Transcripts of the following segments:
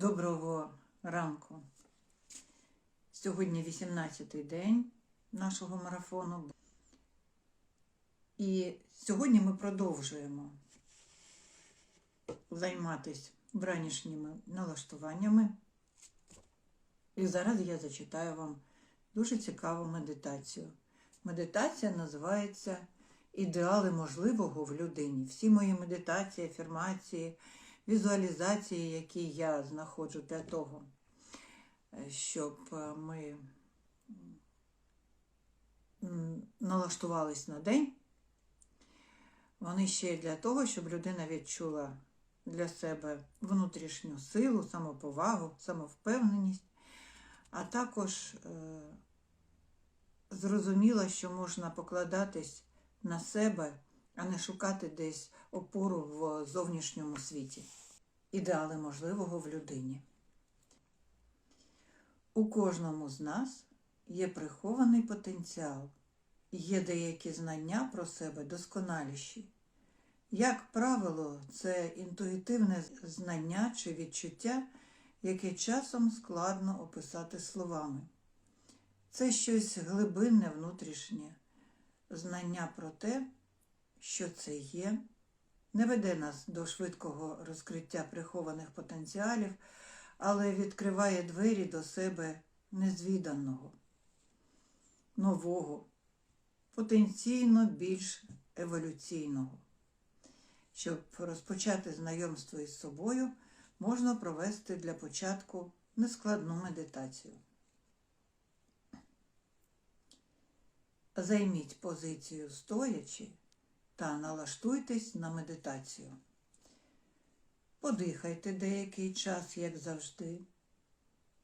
Доброго ранку. Сьогодні 18-й день нашого марафону. І сьогодні ми продовжуємо займатися вранішніми налаштуваннями. І зараз я зачитаю вам дуже цікаву медитацію. Медитація називається Ідеали можливого в людині. Всі мої медитації, афірмації, візуалізації, які я знаходжу для того, щоб е, ми налаштувались на день. Вони ще й для того, щоб людина відчула для себе внутрішню силу, самоповагу, самовпевненість, а також е, зрозуміла, що можна покладатись на себе, а не шукати десь опору в зовнішньому світі. Ідеали можливого в людині. У кожному з нас є прихований потенціал, є деякі знання про себе досконаліші. Як правило, це інтуїтивне знання чи відчуття, яке часом складно описати словами. Це щось глибинне внутрішнє, знання про те, що це є, не веде нас до швидкого розкриття прихованих потенціалів, але відкриває двері до себе незвіданого, нового, потенційно більш еволюційного. Щоб розпочати знайомство із собою, можна провести для початку нескладну медитацію. Займіть позицію стоячи та налаштуйтесь на медитацію. Подихайте деякий час, як завжди,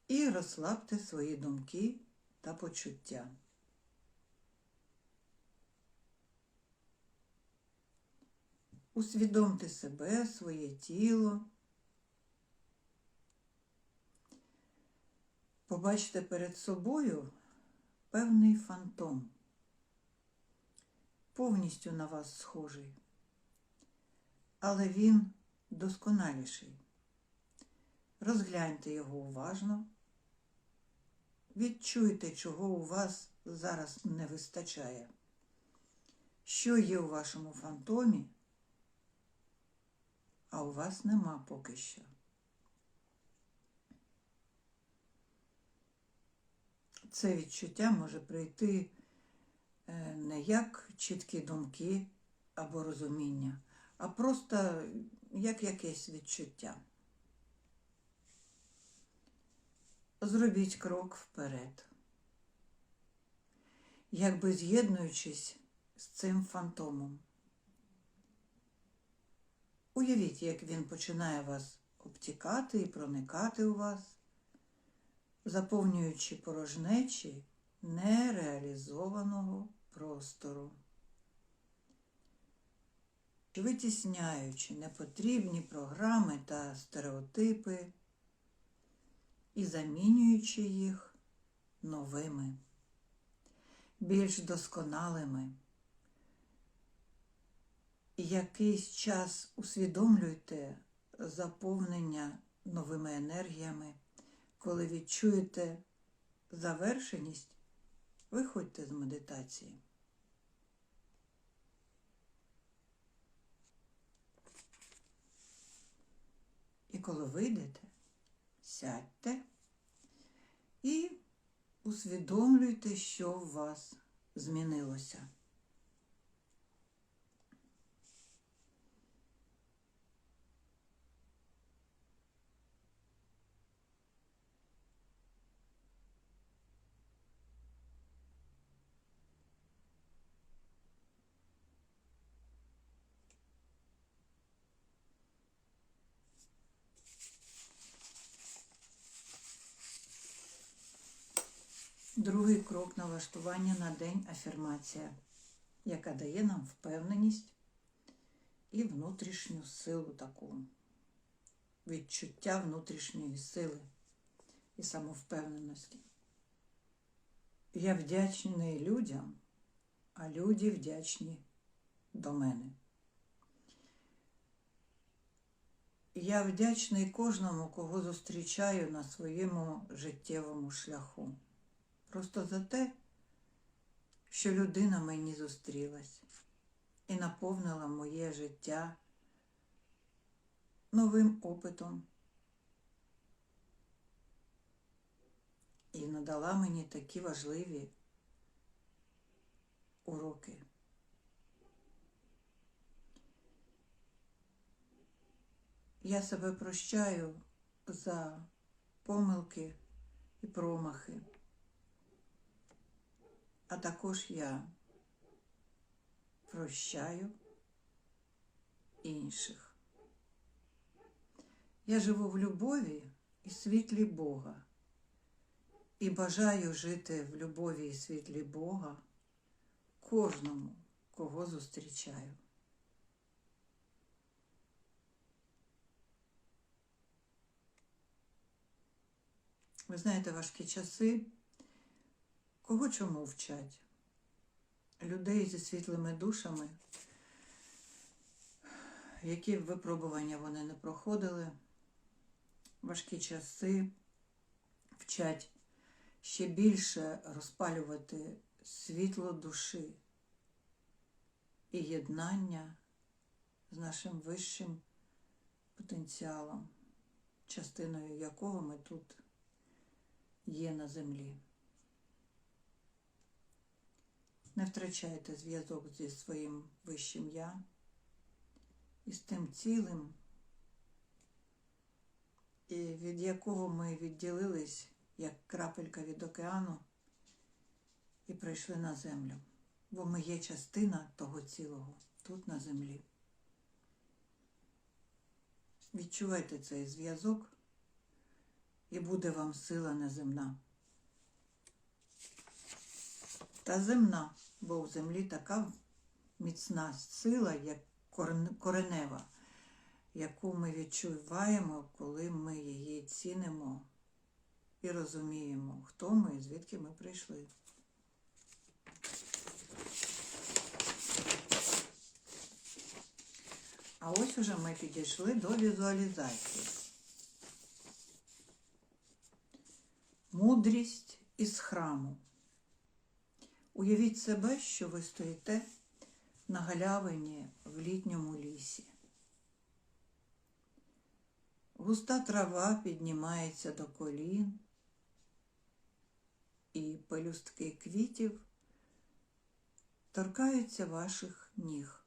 і розслабте свої думки та почуття. Усвідомте себе, своє тіло. Побачте перед собою певний фантом, повністю на вас схожий, але він досконаліший. Розгляньте його уважно, відчуйте, чого у вас зараз не вистачає, що є у вашому фантомі, а у вас нема поки що. Це відчуття може прийти не як чіткі думки або розуміння, а просто як якесь відчуття. Зробіть крок вперед, якби з'єднуючись з цим фантомом. Уявіть, як він починає вас обтікати і проникати у вас, заповнюючи порожнечі нереалізованого простору, витісняючи непотрібні програми та стереотипи і замінюючи їх новими, більш досконалими. Якийсь час усвідомлюйте заповнення новими енергіями, коли відчуєте завершеність, виходьте з медитації. І коли вийдете, сядьте і усвідомлюйте, що в вас змінилося. Другий крок налаштування на день афірмація, яка дає нам впевненість і внутрішню силу таку, відчуття внутрішньої сили і самовпевненості. Я вдячний людям, а люди вдячні до мене. Я вдячний кожному, кого зустрічаю на своєму життєвому шляху. Просто за те, що людина мені зустрілась і наповнила моє життя новим опитом і надала мені такі важливі уроки. Я себе прощаю за помилки і промахи, а також я прощаю інших. Я живу в любові і світлі Бога і бажаю жити в любові і світлі Бога кожному, кого зустрічаю. Ви знаєте, важкі часи, кого чому вчать? Людей зі світлими душами, які випробування вони не проходили, важкі часи вчать ще більше розпалювати світло душі і єднання з нашим вищим потенціалом, частиною якого ми тут є на землі. Не втрачайте зв'язок зі своїм вищим я і з тим цілим, і від якого ми відділились як крапелька від океану і прийшли на землю, бо ми є частина того цілого тут на землі. Відчувайте цей зв'язок і буде вам сила неземна. Та земна, бо в землі така міцна сила, як коренева, яку ми відчуваємо, коли ми її цінимо і розуміємо, хто ми і звідки ми прийшли. А ось уже ми підійшли до візуалізації. Мудрість із храму. Уявіть себе, що ви стоїте на галявині в літньому лісі. Густа трава піднімається до колін, і пелюстки квітів торкаються ваших ніг.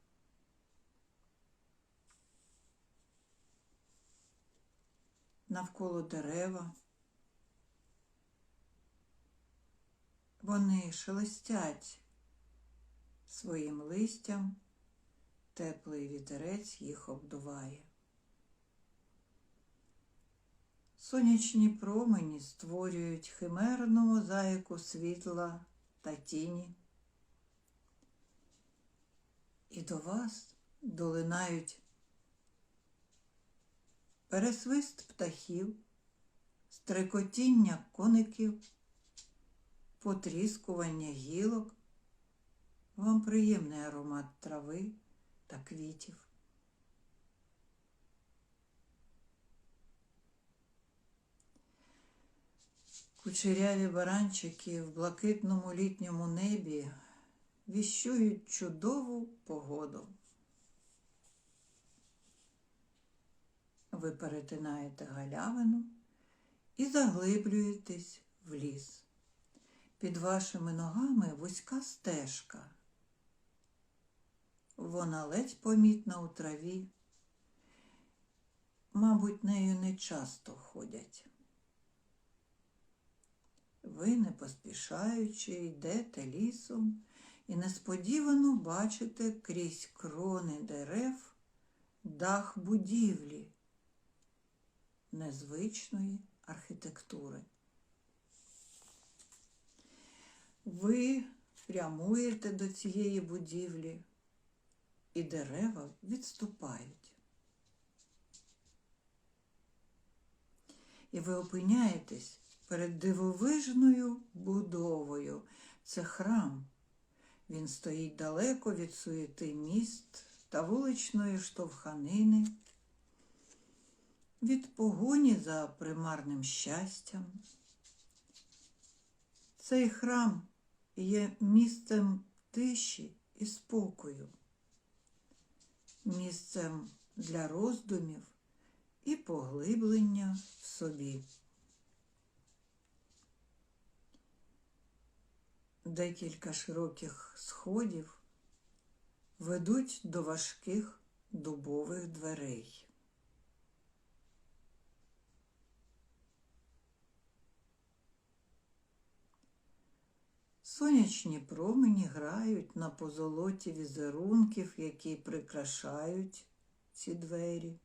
Навколо дерева. Вони шелестять своїм листям, теплий вітерець їх обдуває. Сонячні промені створюють химерну мозаїку світла та тіні. І до вас долинають пересвист птахів, стрекотіння коників, потріскування гілок, вам приємний аромат трави та квітів. Кучеряві баранчики в блакитному літньому небі віщують чудову погоду. Ви перетинаєте галявину і заглиблюєтесь в ліс. Під вашими ногами вузька стежка. Вона ледь помітна у траві. Мабуть, нею не часто ходять. Ви, не поспішаючи, йдете лісом і несподівано бачите крізь крони дерев дах будівлі незвичної архітектури. Ви прямуєте до цієї будівлі, і дерева відступають. І ви опиняєтесь перед дивовижною будовою. Це храм. Він стоїть далеко від суєти міст та вуличної штовханини. від погоні за примарним щастям. Цей храм є місцем тиші і спокою, місцем для роздумів і поглиблення в собі. Декілька широких сходів ведуть до важких дубових дверей. Сонячні промені грають на позолоті візерунків, які прикрашають ці двері.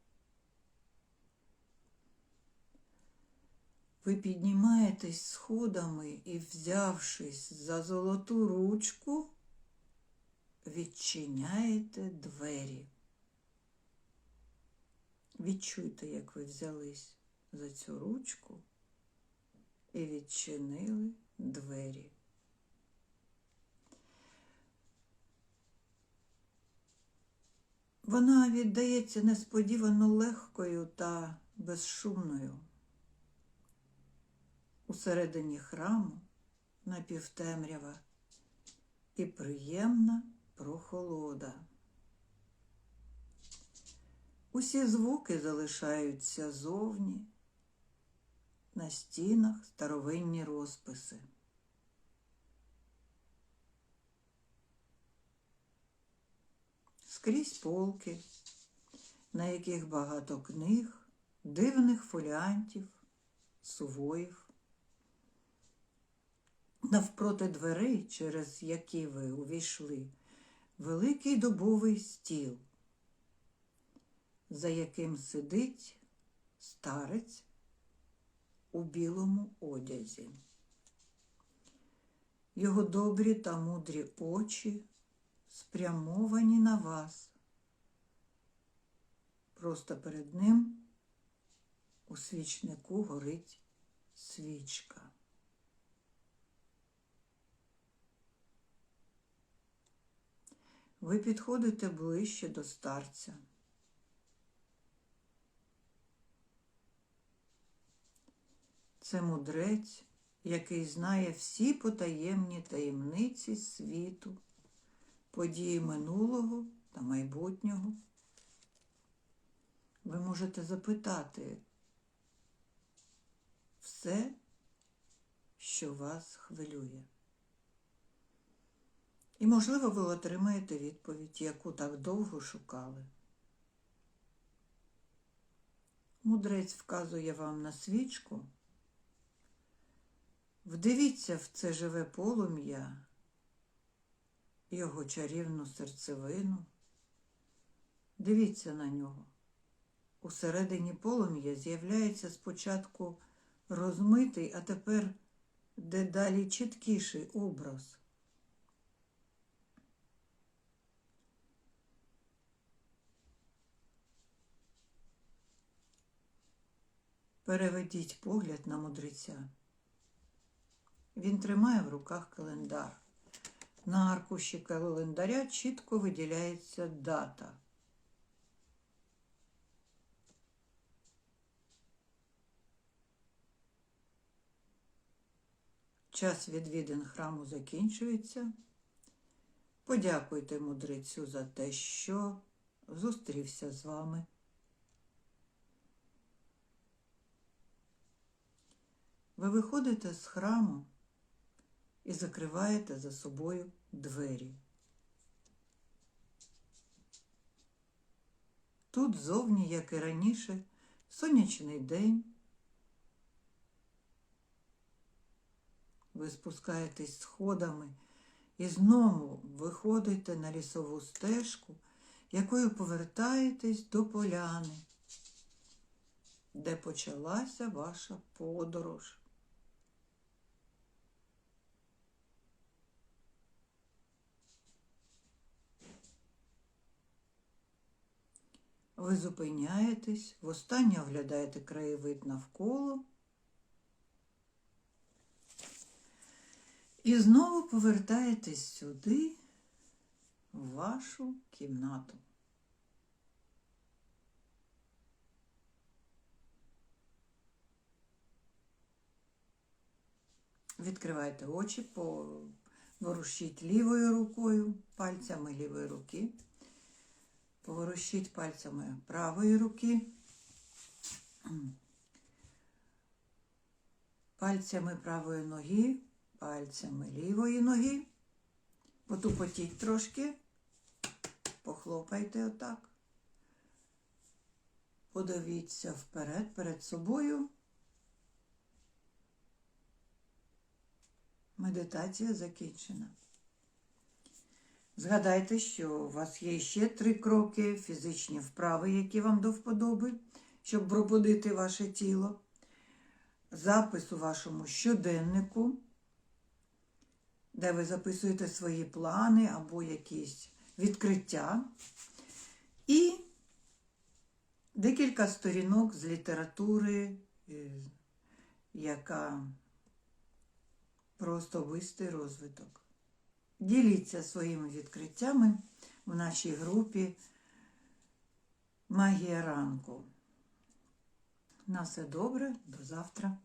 Ви піднімаєтесь сходами і, взявшись за золоту ручку, відчиняєте двері. Відчуйте, як ви взялись за цю ручку і відчинили двері. Вона віддається несподівано легкою та безшумною. Усередині храму напівтемрява і приємна прохолода. Усі звуки залишаються зовні, на стінах старовинні розписи. Скрізь полки, на яких багато книг, дивних фоліантів, сувоїв. Навпроти дверей, через які ви увійшли, великий дубовий стіл, за яким сидить старець у білому одязі. Його добрі та мудрі очі спрямовані на вас. Просто перед ним у свічнику горить свічка. Ви підходите ближче до старця. Це мудрець, який знає всі потаємні таємниці світу, події минулого та майбутнього. Ви можете запитати все, що вас хвилює. І, можливо, ви отримаєте відповідь, яку так довго шукали. Мудрець вказує вам на свічку. Вдивіться в це живе полум'я, його чарівну серцевину. Дивіться на нього. Усередині полум'я з'являється спочатку розмитий, а тепер дедалі чіткіший образ. Переведіть погляд на мудреця. Він тримає в руках календар. На аркуші календаря чітко виділяється дата. Час відвідин храму закінчується. Подякуйте мудрецю за те, що зустрівся з вами. Ви виходите з храму і закриваєте за собою двері. Тут зовні, як і раніше, сонячний день. Ви спускаєтесь сходами і знову виходите на лісову стежку, якою повертаєтесь до поляни, де почалася ваша подорож. Ви зупиняєтесь, востаннє оглядаєте краєвид навколо і знову повертаєтесь сюди, в вашу кімнату. Відкриваєте очі, поворушіть лівою рукою, пальцями лівої руки. Поворушіть пальцями правої руки. Пальцями правої ноги, пальцями лівої ноги. Потупотіть трошки. Похлопайте отак. Подивіться вперед, перед собою. Медитація закінчена. Згадайте, що у вас є ще три кроки фізичні вправи, які вам до вподоби, щоб пробудити ваше тіло. Запис у вашому щоденнику, де ви записуєте свої плани або якісь відкриття. І декілька сторінок з літератури, е, яка про особистий розвиток. Діліться своїми відкриттями в нашій групі Магія ранку. На все добре, до завтра.